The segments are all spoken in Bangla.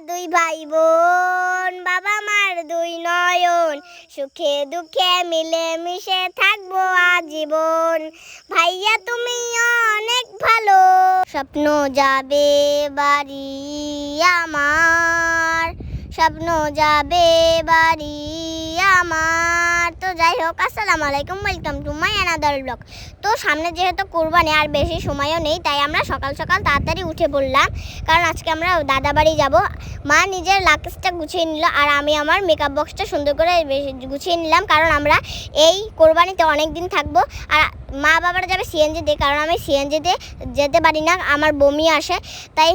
দুই ভাই বোন বাবা মার দুই নয়ন। সুখে দুঃখে মিলে মিশে থাকব আজীবন। ভাইয়া, তুমি অনেক ভালো। স্বপ্ন যাবে বাড়ি আমার। স্বপ্ন যাবে বাড়ি আমার। তো যাই হোক, আসসালামু আলাইকুম welcome to my another blog তো সামনে যেহেতু কোরবানি, আর বেশি সময়ও নেই, তাই আমরা সকাল সকাল তাড়াতাড়ি উঠে পড়লাম। কারণ আজকে আমরা দাদা বাড়ি যাব। মা নিজের লাকেজটা গুছিয়ে নিল, আর আমি আমার মেকআপ বক্সটা সুন্দর করে গুছিয়ে নিলাম। কারণ আমরা এই কোরবানিতে অনেক দিন থাকব, আর মা বাবারা যাবে সিএনজি দিয়ে। কারণ আমি সিএনজিতে যেতে পারি না, আমার বমি আসে। তাই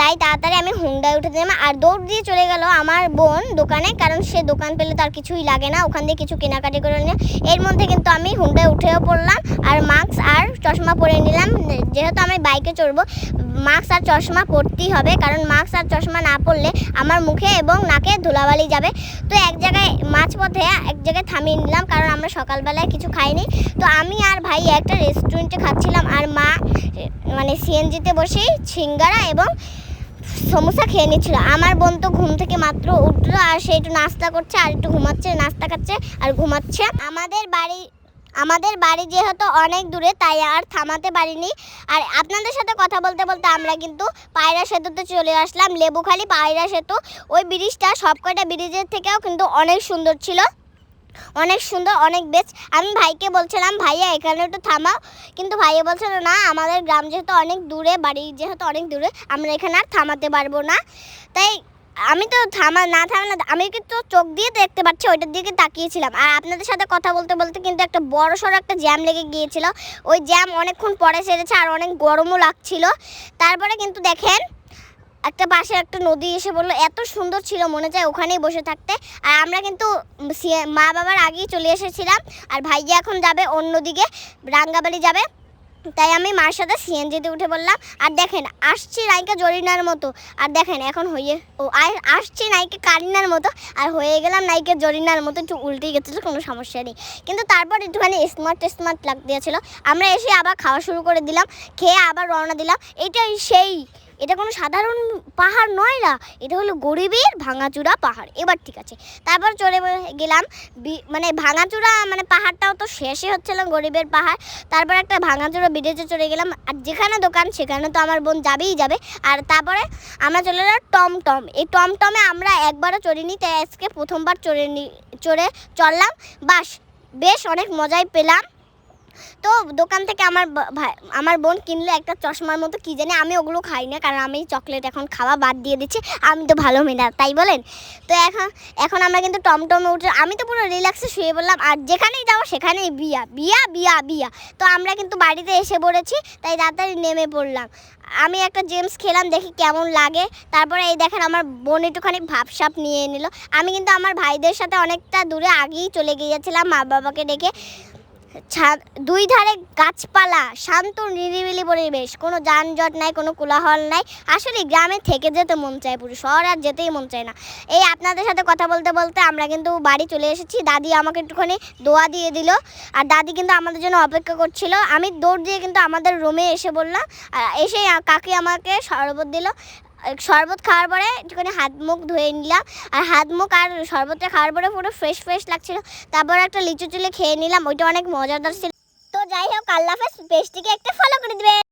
তাই তাড়াতাড়ি আমি হুন্ডায় উঠে দিলাম আর দৌড় দিয়ে চলে গেল আমার বোন দোকানে, কারণ সে দোকান পেলে তার কিছুই লাগে না। ওখান দিয়ে কিছু কেনাকাটি করে নিলাম এর মধ্যে কিন্তু আমি হুন্ডায় উঠেও পড়লাম, আর মাস্ক আর চশমা পরে নিলাম। যেহেতু আমি বাইকে চড়বো মাস্ক আর চশমা পরতেই হবে, কারণ মাস্ক আর চশমা না পরলে আমার মুখে এবং নাকে ধুলাবালি যাবে। তো এক জায়গায় মাঝপথে এক জায়গায় থামিয়ে নিলাম, কারণ আমরা সকালবেলায় কিছু খাইনি। তো আমি আর ভাই একটা রেস্টুরেন্টে খাচ্ছিলাম, আর মা মানে সিএনজিতে বসেই সিঙ্গারা এবং সমোসা খেয়ে নিচ্ছিল। আমার বোন তো ঘুম থেকে মাত্র উঠল আর সে একটু নাস্তা করছে আর একটু ঘুমাচ্ছে, নাস্তা খাচ্ছে আর ঘুমাচ্ছে। আমাদের বাড়ি আমাদের বাড়ি যেহেতু অনেক দূরে, তাই আর থামাতে পারিনি। আর আপনাদের সাথে কথা বলতে বলতে আমরা কিন্তু পায়রা সেতুতে চলে আসলাম, লেবুখালি পায়রা সেতু। ওই ব্রিজটা সবকটা ব্রিজের থেকেও কিন্তু অনেক সুন্দর ছিল। অনেক সুন্দর, অনেক বেস্ট আমি ভাইকে বলছিলাম, ভাইয়া, এখানে একটু থামাও। কিন্তু ভাইয়া বলছিল, না, আমাদের গ্রাম যেহেতু অনেক দূরে, বাড়ি যেহেতু অনেক দূরে, আমরা এখানে আর থামাতে পারব না। তাই আমি তো থামা, না থামা না আমি কিন্তু চোখ দিয়ে দেখতে পাচ্ছি, ওইটার দিকে তাকিয়েছিলাম। আর আপনাদের সাথে কথা বলতে বলতে কিন্তু একটা বড় সড়ো একটা জ্যাম লেগে গিয়েছিল। ওই জ্যাম অনেকক্ষণ পরে সেরেছে আর অনেক গরমও লাগছিল। তারপরে কিন্তু দেখেন একটা পাশে একটা নদী এসে বলল, এত সুন্দর ছিল মনে চায় ওখানেই বসে থাকতে। আর আমরা কিন্তু মা বাবার আগেই চলে এসেছিলাম, আর ভাইয়া এখন যাবে অন্যদিকে, রাঙ্গাবাড়ি যাবে। তাই আমি মার সাথে সিএনজিতে উঠে বললাম আর দেখেন, আসছি নায়িকা জরিনার মতো। আর দেখেন, এখন হয়ে, ও আসছি নায়িকা কারিনার মতো। আর হয়ে গেলাম নায়িকা জরিনার মতো, একটু উল্টে গেছিল কোনো সমস্যা নেই। কিন্তু তারপর একটুখানি স্মার্ট স্মার্ট লাগতেছিল। আমরা এসে আবার খাওয়া শুরু করে দিলাম, খেয়ে আবার রওনা দিলাম। এটাই সেই এটা কোনো সাধারণ পাহাড় নয় না এটা হলো গরিবের ভাঙাচুরা পাহাড়। এবার ঠিক আছে, তারপর চলে গেলাম মানে ভাঙাচুরা মানে পাহাড়টাও তো শেষই হচ্ছিল গরিবের পাহাড়। তারপর একটা ভাঙাচুরা ব্রিজে চলে গেলাম, আর যেখানে দোকান সেখানে তো আমার বোন যাবেই যাবে। আর তারপরে আমরা চলে গেলাম টমটম। এই টমটমে আমরা একবারও চড়িনি, তাই আজকে প্রথমবার চড়ে চড়ে চললাম বাস, বেশ অনেক মজাই পেলাম। তো দোকান থেকে আমার আমার বোন কিনলো একটা চশমার মতো, কি জানি আমি ওগুলো খাই না, কারণ আমি চকলেট এখন খাওয়া বাদ দিয়ে দিচ্ছি, আমি তো ভালো মেয়ে না তাই বলেন? তো এখন এখন আমরা কিন্তু টমটমে উঠে, আমি তো পুরো রিল্যাক্সে শুয়ে বললাম আর যেখানেই যাব সেখানেই বিয়া বিয়া বিয়া বিয়া। তো আমরা কিন্তু বাড়িতে এসে পড়েছি, তাই তাড়াতাড়ি নেমে পড়লাম। আমি একটা জেমস খেলাম, দেখি কেমন লাগে। তারপরে এই দেখেন আমার বোন একটুখানি ভাবসাপ নিয়ে নিল। আমি কিন্তু আমার ভাইদের সাথে অনেকটা দূরে আগেই চলে গিয়েছিলাম মা বাবাকে ডেকে। দুই ধারে গাছপালা, শান্ত, নিরিবিলি পরিবেশ। কোনো যানজট নাই, কোনো কোলাহল নাই। আসলে গ্রামে থেকে যেতে মন চায় পুরো, শহর আর যেতেই মন চায় না। এই আপনাদের সাথে কথা বলতে বলতে আমরা কিন্তু বাড়ি চলে এসেছি। দাদি আমাকে একটুখানি দোয়া দিয়ে দিল। আর দাদি কিন্তু আমাদের জন্য অপেক্ষা করছিল। আমি দৌড় দিয়ে কিন্তু আমাদের রুমে এসে বললাম এসে কাকি আমাকে শরবত দিল। শরবত খাওয়ার পরে একটুখানি হাত মুখ ধুয়ে নিলাম। আর হাত মুখ আর শরবতটা খাওয়ার পরে পুরো ফ্রেশ ফ্রেশ লাগছিল। তারপর একটা লিচু চুলে খেয়ে নিলাম, ওইটা অনেক মজাদার ছিল। তো যাই হোক, আল্লাহ হাফেজ পেজটিকে একটা ফলো করে দিবে